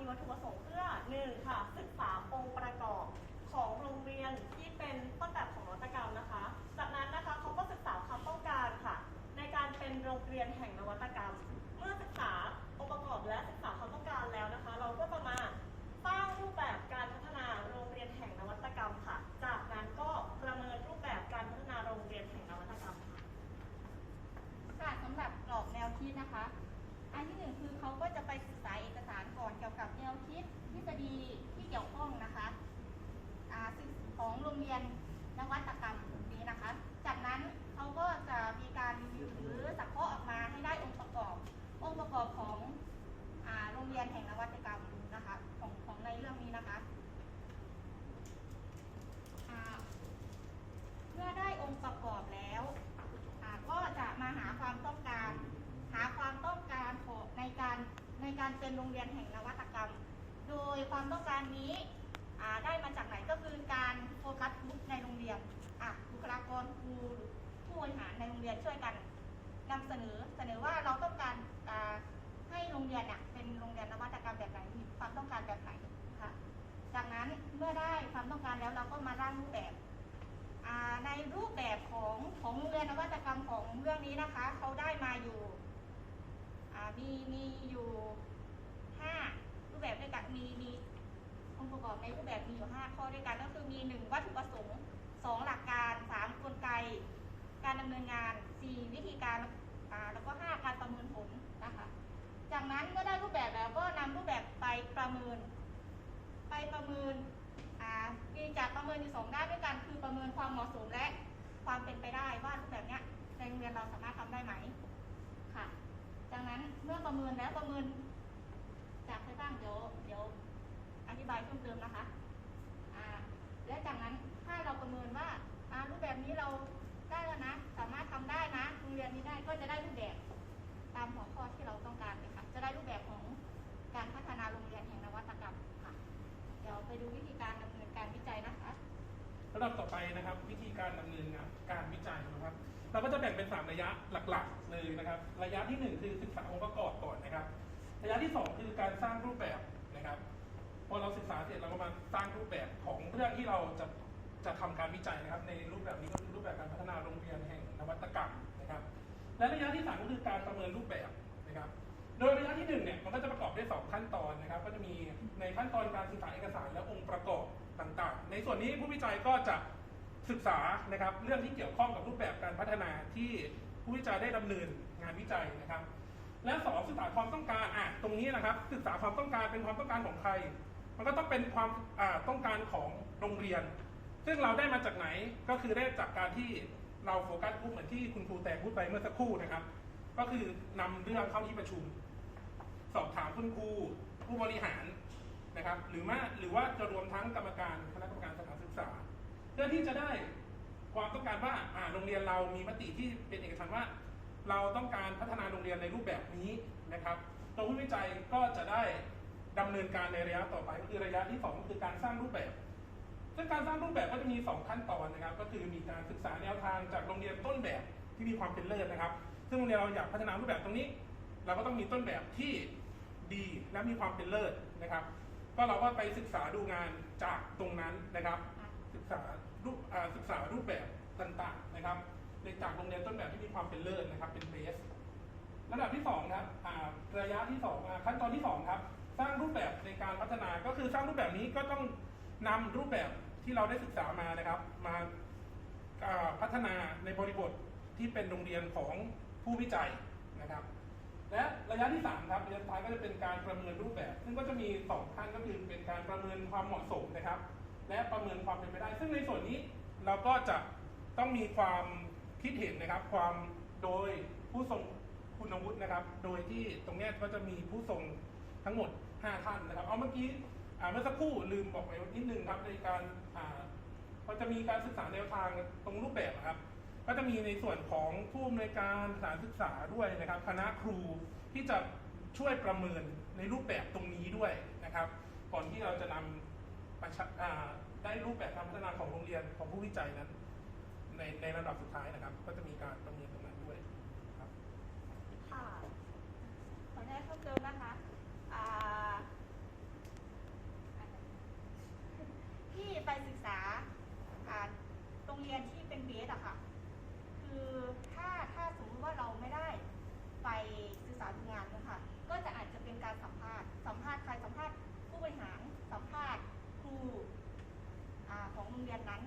นี้นะคะมีวัตถุประสงค์เพื่อหนึ่งค่ะศึกษาองค์ประกอบของโรงเรียนที่เป็นต้นแบบของนวัตกรรมนะคะ จากนั้นนะคะเขาก็ศึกษาความต้องการค่ะ ในการเป็นโรงเรียนแห่งนวัตกรรม เมื่อศึกษาองค์ประกอบและศึกษาความต้องการแล้วนะคะ เราก็จะมาสร้างรูปแบบการพัฒนาโรงเรียนแห่งนวัตกรรมค่ะ จากนั้นก็ประเมินรูปแบบการพัฒนาโรงเรียนแห่งนวัตกรรมค่ะค่ะสำหรับกรอบแนวคิดนะคะ อันที่หนึ่งคือเขาก็จะไปศึกษาเอกสารก่อนเกี่ยวกับแนวคิดทฤษฎีที่เกี่ยวข้องนะคะอ่าของโรงเรียนนวัตกรรมนี้นะคะ จากนั้นเขาก็จะมีการรีวิวหรือสักเคราะห์ออกมาให้ได้องค์ประกอบ องค์ประกอบของอ่าโรงเรียนแห่งนวัตกรรมนะคะของของในเรื่องนี้นะคะอ่า เมื่อได้องค์ประกอบแล้วอ่าก็จะมาหาความต้องการ หาความต้องการของในการใน การเป็นโรงเรียนแห่งนวัตกรรม โดยความต้องการนี้ได้มาจากไหนก็คือการโฟกัสในโรงเรียนบุคลากรครูผู้บริหารในโรงเรียนช่วยกันนำเสนอเสนอว่าเราต้องการาให้โรงเรียนเนี่ยเป็นโรงเรียนนวัตกรรมแบบไหนมีความต้องการแบบไหนค่ะจากนั้นเมื่อได้ความต้องการแล้วเราก็มาร่างรูปแบบในรูปแบบของของโรงเรียนนวัตกรรมของเรื่องนี้นะคะเขาได้มาอยู่มีมีอยู่ ห้ารูปแบบด้วยกันมีมีองค์ประกอบในรูปแบบมีอยู่ห้าข้อด้วยกัน ก็คือมีหนึ่งวัตถุประสงค์สองหลักการสามกลไก การดำเนินงานสี่วิธีการแล้วก็ห้าการประเมินผลนะคะ จากนั้นเมื่อได้รูปแบบแล้วก็นำรูปแบบไปประเมิน ไปประเมินอ่ามีจัดประเมินอยู่สองด้านด้วยกัน คือประเมินความเหมาะสมและความเป็นไปได้ว่ารูปแบบเนี้ยในโรงเรียนเราสามารถทำได้ไหมค่ะ จากนั้นเมื่อประเมินแล้วประเมิน จากใครบ้างเดี๋ยวเดี๋ยวอธิบายเพิ่มเติมนะคะอ่าและจากนั้นถ้าเราประเมินว่าอ่ารูปแบบนี้เราได้แล้วนะ สามารถทำได้นะโรงเรียนนี้ได้ก็จะได้รูปแบบตามหัวข้อที่เราต้องการเลยค่ะจะได้รูปแบบของการพัฒนาโรงเรียนแห่งนวัตกรรมค่ะ เดี๋ยวไปดูวิธีการดำเนินการวิจัยนะคะระดับต่อไปนะครับวิธีการดำเนินงานการวิจัยนะครับ เราก็จะแบ่งเป็น 3 ระยะหลักๆเลยนะครับ ระยะที่ 1 คือศึกษาองค์ประกอบก่อนนะครับ ระยะที่2คือการสร้างรูปแบบนะครับพอเราศึกษาเสร็จเราก็มาสร้างรูปแบบของเรื่องที่เราจะจะทำการวิจัยนะครับ ในรูปแบบนี้ก็คือรูปแบบการพัฒนาโรงเรียนแห่งนวัตกรรมนะครับ และระยะที่3ก็คือการประเมินรูปแบบนะครับ โดยระยะที่1เนี่ยมันก็จะประกอบด้วยสองขั้นตอนนะครับ ก็จะมีในขั้นตอนการศึกษาเอกสารและองค์ประกอบต่างๆ ในส่วนนี้ผู้วิจัยก็จะศึกษานะครับ เรื่องที่เกี่ยวข้องกับรูปแบบการพัฒนาที่ผู้วิจัยได้ดำเนินงานวิจัยนะครับ และสองศึกษาความต้องการอะตรงนี้นะครับ ศึกษาความต้องการเป็นความต้องการของใคร มันก็ต้องเป็นความอ่าต้องการของโรงเรียน ซึ่งเราได้มาจากไหนก็คือได้จากการที่เราโฟกัสกลุ่มเหมือนที่คุณครูแต่พูดไปเมื่อสักครู่นะครับ ก็คือนำเรื่องเข้าที่ประชุม สอบถามคุณครูผู้บริหารนะครับ หรือว่าหรือว่าจะรวมทั้งกรรมการคณะกรรมการสถานศึกษา เพื่อที่จะได้ความต้องการว่าอ่าโรงเรียนเรามีมติที่เป็นเอกฉันท์ว่า เราต้องการพัฒนาโรงเรียนในรูปแบบนี้นะครับตัวผู้วิจัยก็จะได้ดำเนินการในระยะต่อไปก็คือระยะที่สองก็คือการสร้างรูปแบบ ซึ่งการสร้างรูปแบบก็จะมี 2 ขั้นตอนนะครับ ก็คือมีการศึกษาแนวทางจากโรงเรียนต้นแบบที่มีความเป็นเลิศนะครับ ซึ่งโรงเรียนเราอยากพัฒนารูปแบบตรงนี้ เราก็ต้องมีต้นแบบที่ดีและมีความเป็นเลิศนะครับ ก็เราก็ไปศึกษาดูงานจากตรงนั้นนะครับ ศึกษารูปศึกษารูปแบบต่างๆนะครับ ในจากโรงเรียนต้นแบบที่มีความเป็นเลิศนะครับเป็นเบสระดับที่2ครับระยะที่2อ่าขั้นตอนที่2ครับสร้างรูปแบบในการพัฒนาก็คือสร้างรูปแบบนี้ก็ต้องนำรูปแบบที่เราได้ศึกษามานะครับ มาพัฒนาในบริบทที่เป็นโรงเรียนของผู้วิจัยนะครับ และระยะที่3ครับระยะสุดท้ายก็จะเป็นการประเมินรูปแบบ ซึ่งก็จะมี2ขั้นก็คือเป็นการประเมินความเหมาะสมนะครับ และประเมินความเป็นไปได้ ซึ่งในส่วนนี้เราก็จะต้องมีความ คิดเห็นนะครับความโดยผู้ทรงคุณวุฒินะครับ โดยที่ตรงนี้ก็จะมีผู้ทรงทั้งหมด 5 ท่านนะครับ เอาเมื่อกี้เมื่อสักครู่ลืมบอกไปนิดนึงครับในการอ่าก็จะมีการศึกษาแนวทางตรงรูปแบบนะครับ ก็จะมีในส่วนของผู้อำนวยการสถานศึกษาด้วยนะครับ คณะครูที่จะช่วยประเมินในรูปแบบตรงนี้ด้วยนะครับ ก่อนที่เราจะนำได้รูปแบบการพัฒนาของโรงเรียนของผู้วิจัยนั้น ในในลำดับสุดท้ายนะครับ ก็จะมีการประเมินตรงนั้นด้วยครับ ค่ะขอแนุญาตเพิ่มเติมนะคะอ่าที่ไปศึกษาการโรงเรียนที่เป็นเบสอะค่ะ คือถ้าถ้าสมมติว่าเราไม่ได้ไปศึกษาทำงานนะคะก็จะอาจจะเป็นการสัมภาษณ์สัมภาษณ์ใครสัมภาษณ์ผู้บริหารสัมภาษณ์ครูของโรงเรียนนั้น